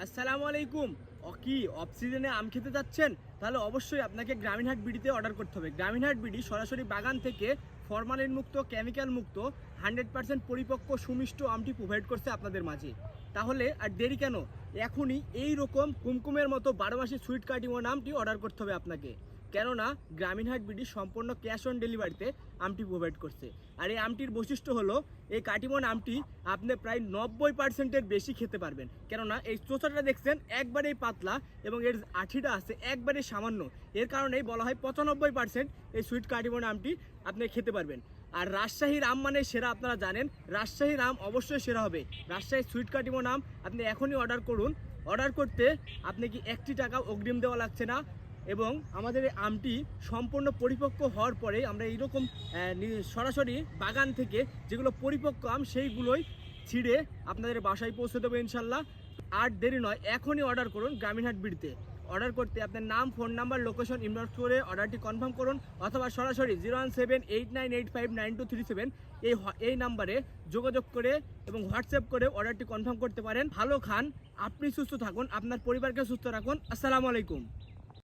আসসালামু আলাইকুম। ও কি অফ সিজনে আম খেতে যাচ্ছেন? তাহলে অবশ্যই আপনাকে গ্রামীণ হাট বিডিতে অর্ডার করতে হবে। গ্রামীণ হাট বিডি সরাসরি বাগান থেকে ফরমালিন মুক্ত কেমিক্যাল মুক্ত হান্ড্রেড পার্সেন্ট পরিপক্ক, সুমিষ্ট আমটি প্রোভাইড করছে আপনাদের মাঝে। তাহলে আর দেরি কেন? এখনই এই রকম কুমকুমের মতো বারো মাসে সুইট কাটিমো নামটি অর্ডার করতে হবে আপনাকে। কেননা গ্রামীণ হাট বিডি সম্পূর্ণ ক্যাশ অন ডেলিভারিতে আমটি প্রোভাইড করছে। আর এই আমটির বৈশিষ্ট্য হলো, এই কাটিমন আমটি আপনি প্রায় নব্বই পার্সেন্টের বেশি খেতে পারবেন। কেননা এই চোচাটা দেখছেন একবারেই পাতলা এবং এর আঠিটা আছে একবারে সামান্য। এর কারণেই বলা হয় পঁচানব্বই পার্সেন্ট এই সুইট কাটিমন আমটি আপনি খেতে পারবেন। আর রাজশাহীর আম মানে সেরা আপনারা জানেন, রাজশাহীর আম অবশ্যই সেরা হবে। রাজশাহীর সুইট কাটিমন আম আপনি এখনই অর্ডার করুন। অর্ডার করতে আপনি কি একটি টাকা অগ্রিম দেওয়া লাগছে না এবং আমাদের আমটি সম্পূর্ণ পরিপক্ক হওয়ার পরে আমরা এইরকম সরাসরি বাগান থেকে যেগুলো পরিপক্ক আম, সেইগুলোই ছিঁড়ে আপনাদের বাসায় পৌঁছে দেবো ইনশাল্লাহ। আর দেরি নয়, এখনই অর্ডার করুন গ্রামীণহাট বিড়িতে। অর্ডার করতে আপনার নাম, ফোন নাম্বার, লোকেশন, ইনবক্স করে অর্ডারটি কনফার্ম করুন অথবা সরাসরি zero one seven eight nine eight five nine two three seven এই এই নাম্বারে যোগাযোগ করে এবং হোয়াটসঅ্যাপ করে অর্ডারটি কনফার্ম করতে পারেন। ভালো খান, আপনি সুস্থ থাকুন, আপনার পরিবারকে সুস্থ রাখুন। আসসালামু আলাইকুম।